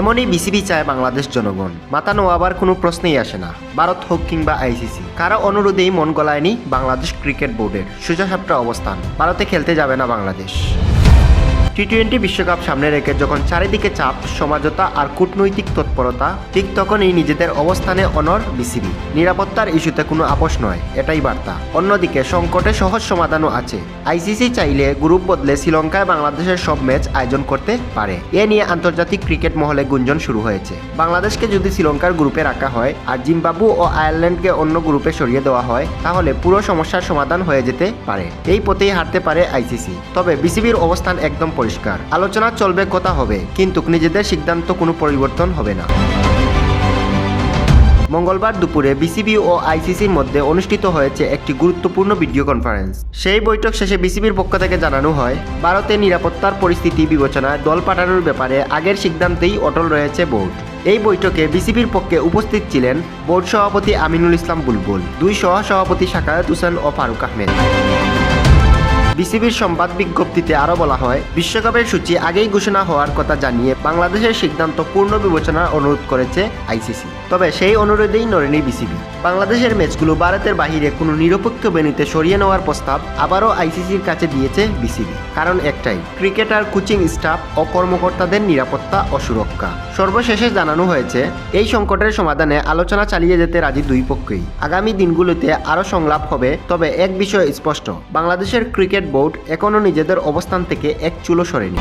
এমনই বিসিবি চায় বাংলাদেশ জনগণ। মাতানো আবার কোনো প্রশ্নেই আসে না। ভারত হোক কিংবা আইসিসি, কারও অনুরোধেই মন গলায়নি বাংলাদেশ ক্রিকেট বোর্ডের সোজাসাপটা অবস্থান। ভারতে খেলতে যাবে না বাংলাদেশ। টি টোয়েন্টি বিশ্বকাপ সামনে রেখে যখন চারিদিকে চাপ, সমাজতা আর কূটনৈতিক তৎপরতা, ঠিক তখনই নিজেদের অবস্থানে অনর বিসিবি। নিরাপত্তার ইস্যুতে কোনো আপোষ নয়, এটাই বার্তা। অন্যদিকে, সংকটে সহজ সমাধানও আছে। আইসিসি চাইলে গ্রুপ বদলে শ্রীলঙ্কায় বাংলাদেশের সব ম্যাচ আয়োজন করতে পারে। এ নিয়ে আন্তর্জাতিক ক্রিকেট মহলে গুঞ্জন শুরু হয়েছে। বাংলাদেশকে যদি শ্রীলঙ্কার গ্রুপে রাখা হয় আর জিম্বাবু ও আয়ারল্যান্ডকে অন্য গ্রুপে সরিয়ে দেওয়া হয়, তাহলে পুরো সমস্যার সমাধান হয়ে যেতে পারে। এই পথেই হারতে পারে আইসিসি। তবে বিসিবির অবস্থান একদম পরিষ্কার। আলোচনা চলবে, কথা হবে। কিন্তু নিজেদের সিদ্ধান্ত কোনো পরিবর্তন হবে না। মঙ্গলবার দুপুরে বিসিবি ও আইসিসির মধ্যে অনুষ্ঠিত হয়েছে একটি গুরুত্বপূর্ণ ভিডিও কনফারেন্স। সেই বৈঠক শেষে বিসিবির পক্ষ থেকে জানানো হয় ভারতের নিরাপত্তার পরিস্থিতি বিবেচনায় দল পাঠানোর ব্যাপারে আগের সিদ্ধান্তেই অটল রয়েছে বোর্ড। এই বৈঠকে বিসিবির পক্ষে উপস্থিত ছিলেন বোর্ড সভাপতি আমিনুল ইসলাম বুলবুল, দুই সহ সভাপতি শাকায়াত হোসেন ও ফারুক আহমেদ। বিসিবির সংবাদ বিজ্ঞপ্তিতে আরও বলা হয়, বিশ্বকাপের সূচি আগেই ঘোষণা হওয়ার কথা জানিয়ে বাংলাদেশের সিদ্ধান্ত পূর্ণ বিবেচনার অনুরোধ করেছে আইসিসি। তবে সেই অনুরোধেই নড়েনি বিসিবি। বাংলাদেশের ম্যাচগুলো ভারতের বাহিরে কোনো নিরপেক্ষ বেনিতে সরিয়ে নেওয়ার প্রস্তাব আবারও আইসিসির কাছে দিয়েছে বিসিবি। কারণ একটাই, ক্রিকেটার, কোচিং স্টাফ ও কর্মকর্তাদের নিরাপত্তা ও সুরক্ষা। সর্বশেষে জানানো হয়েছে, এই সংকটের সমাধানে আলোচনা চালিয়ে যেতে রাজি দুই পক্ষই। আগামী দিনগুলোতে আরও সংলাপ হবে, তবে এক বিষয় স্পষ্ট, বাংলাদেশের ক্রিকেট বোর্ড এখনও নিজেদের অবস্থান থেকে এক চুলো সরেনি।